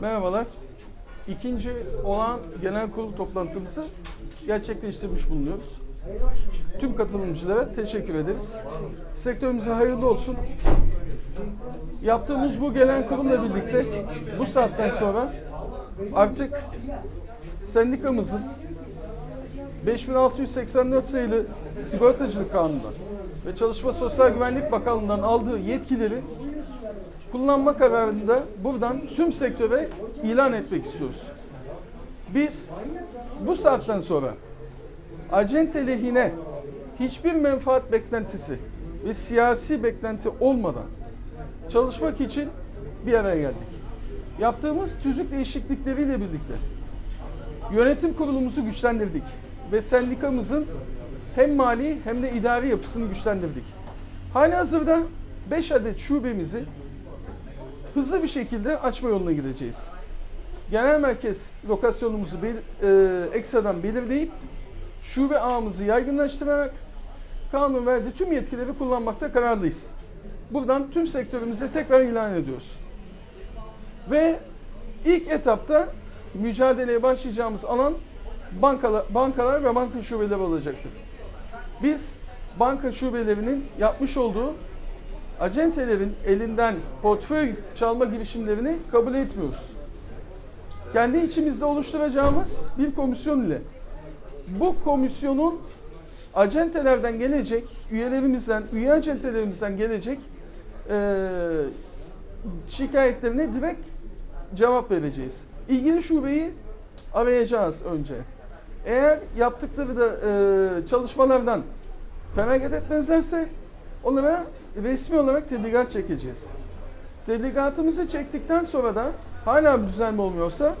Merhabalar. İkinci olan genel kurul toplantımızı gerçekleştirmiş bulunuyoruz. Tüm katılımcılara teşekkür ederiz. Sektörümüze hayırlı olsun. Yaptığımız bu genel kurumla birlikte bu saatten sonra artık sendikamızın 5684 sayılı sigortacılık kanunundan ve Çalışma Sosyal Güvenlik Bakanlığı'ndan aldığı yetkileri kullanma kararında buradan tüm sektöre ilan etmek istiyoruz. Biz bu saatten sonra acente lehine hiçbir menfaat beklentisi ve siyasi beklenti olmadan çalışmak için bir araya geldik. Yaptığımız tüzük değişiklikleriyle birlikte yönetim kurulumuzu güçlendirdik ve sendikamızın hem mali hem de idari yapısını güçlendirdik. Hali hazırda 5 adet şubemizi hızlı bir şekilde açma yoluna gideceğiz. Genel merkez lokasyonumuzu bel- e, ekstradan belirleyip şube ağımızı yaygınlaştırarak kanun verdiği tüm yetkileri kullanmakta kararlıyız. Buradan tüm sektörümüze tekrar ilan ediyoruz. Ve ilk etapta mücadeleye başlayacağımız alan bankalar, bankalar ve banka şubeleri olacaktır. Biz banka şubelerinin yapmış olduğu acentelerin elinden portföy çalma girişimlerini kabul etmiyoruz. Kendi içimizde oluşturacağımız bir komisyon ile bu komisyonun acentelerden gelecek, üyelerimizden, üye acentelerimizden gelecek eee şikayetlerine direkt cevap vereceğiz. İlgili şubeyi arayacağız önce. Eğer yaptıkları da eee, çalışmalardan feragat etmezlerse onlara resmi olarak tebligat çekeceğiz. Tebligatımızı çektikten sonra da hala bir düzenli olmuyorsa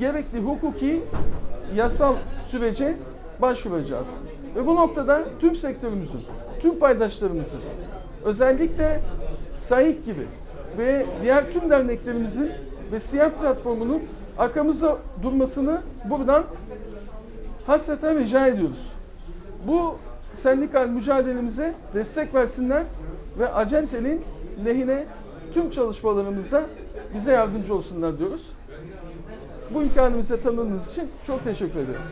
gerekli hukuki yasal sürece başvuracağız. Ve bu noktada tüm sektörümüzün, tüm paydaşlarımızın, özellikle SAİK gibi ve diğer tüm derneklerimizin ve siyah platformunun arkamızda durmasını buradan hasreten rica ediyoruz. Bu sendikal mücadelemize destek versinler ve acentenin lehine tüm çalışmalarımızda bize yardımcı olsunlar diyoruz. Bu imkanı bize tanıdığınız için çok teşekkür ederiz.